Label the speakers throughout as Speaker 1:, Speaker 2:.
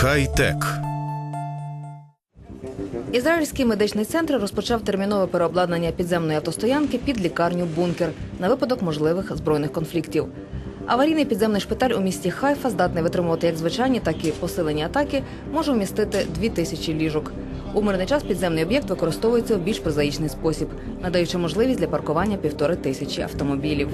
Speaker 1: Хай-тек.
Speaker 2: Ізраїльський медичний центр розпочав термінове переобладнання підземної автостоянки під лікарню бункер на випадок можливих збройних конфліктів. Аварійний підземний шпиталь у місті Хайфа здатний витримувати як звичайні, так і посилені атаки, може вмістити дві тисячі ліжок. У мирний час підземний об'єкт використовується в більш прозаїчний спосіб, надаючи можливість для паркування півтори тисячі автомобілів.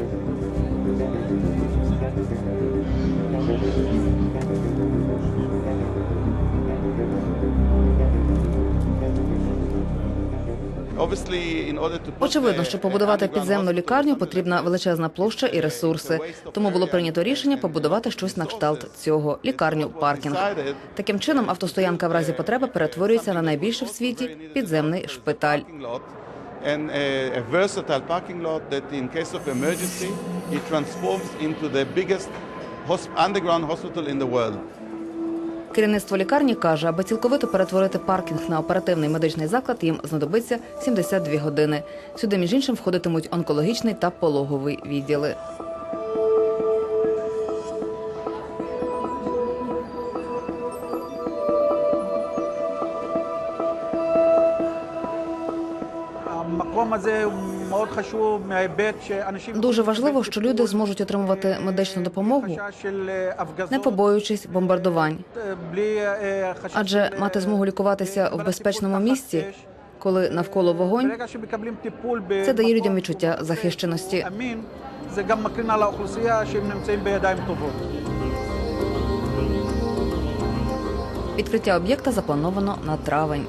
Speaker 2: Очевидно, щоб побудувати підземну лікарню, потрібна величезна площа і ресурси. Тому було прийнято рішення побудувати щось на кшталт цього лікарню паркінг. Таким чином, автостоянка в разі потреби перетворюється на найбільший в світі підземний шпиталь.
Speaker 3: and a, a versatile parking lot that in case of emergency it transforms into the biggest underground hospital in the world.
Speaker 2: Керівництво лікарні каже, аби цілковито перетворити паркінг на оперативний медичний заклад, їм знадобиться 72 години. Сюди, між іншим, входитимуть онкологічний та пологовий відділи.
Speaker 4: המקום הזה מאוד חשוב
Speaker 2: Дуже важливо, що люди зможуть отримувати медичну допомогу, не побоюючись бомбардувань. Адже мати змогу лікуватися в безпечному місці, коли навколо вогонь, це дає людям відчуття захищеності. Відкриття об'єкта заплановано на травень.